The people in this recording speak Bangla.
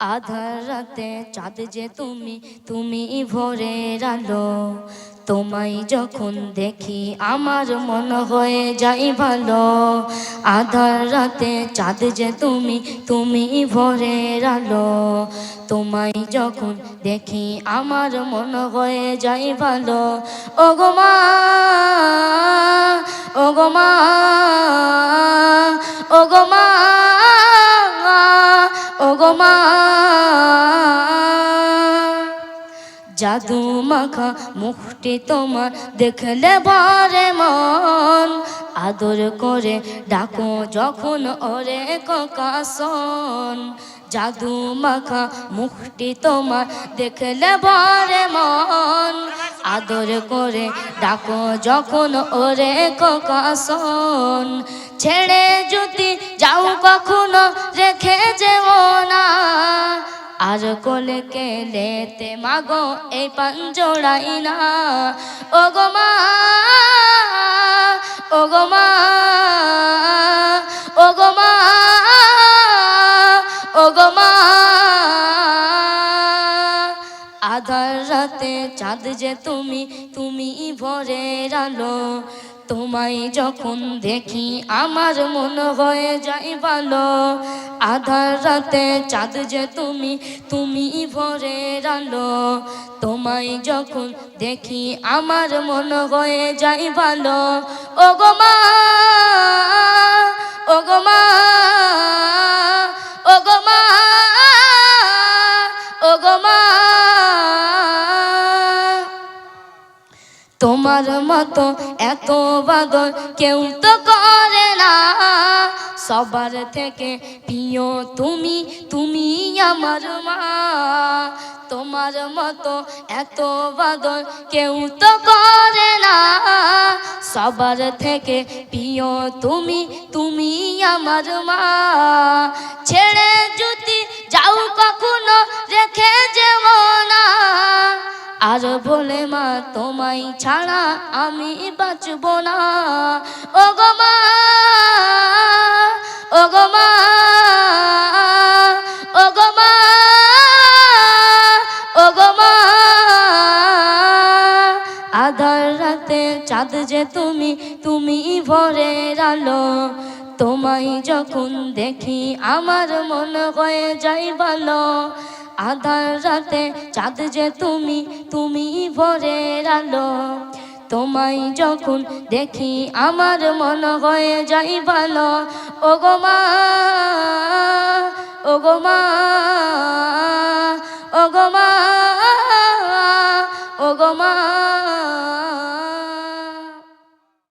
আধার রাতে চাঁদ যে তুমি তুমি ভোরের আলো। তোমায় যখন দেখি আমার মন হয়ে যাই ভালো। আধার রাতে চাঁদ যে তুমি তুমি ভোরের আলো। তোমায় যখন দেখি আমার মন হয়ে যাই ভালো। ও গো মা ও গো মা ও গো জাদু মাখা মুখটি তোমার, দেখলে বারে মন। আদর করে ডাকো যখন ওরে ককাসন। জাদু মাখা মুখটি তোমার, দেখলে বারে মন। আদর করে ডাকো যখন ওরে ককাসন। ছেড়ে যদি যাও কখনো, রেখে যেও আর কোলে কেলেতে মাগো, এই পাঞ্জোড়াই না। ও গো মা, ও গো মা, ও গো মা, ও গো মা। আধার রাতে চাঁদ যে তুমি তুমি ভোরের আলো। তোমায় যখন দেখি আমার মন হয়ে যায় ভালো। আধার রাতে চাঁদ যে তুমি তুমি ভোরের আলো। তোমায় যখন দেখি আমার মন হয়ে যায় ভালো। ও গো মা ও গো মা ও গো মা ও গো মা। তোমার মতো এত বাদর কেউ তো করে না। সবার থেকে প্রিয় তুমি তুমি আমার মা। তোমার মতো এত বাদর কেউ তো করে না। সবার থেকে প্রিয় তুমি তুমি আমার মা। ছেড়ে যদি যাও কখনো আর বলে মা, তোমায় ছাড়া আমি বাঁচব না। ও গো মা ও গো মা ও গো মা ও গো মা। আধার রাতে চাঁদ যে তুমি তুমি ভোরের আলো। তোমায় যখন দেখি, আমার মন হয়ে যাই ভালো। আধার রাতে চাঁদ যে তুমি তুমি ভোরের আলো। তোমায় যখন দেখি আমার মন হয়ে যাই ভালো। ও গো মা ও গো মা ও গো মা ও গো মা।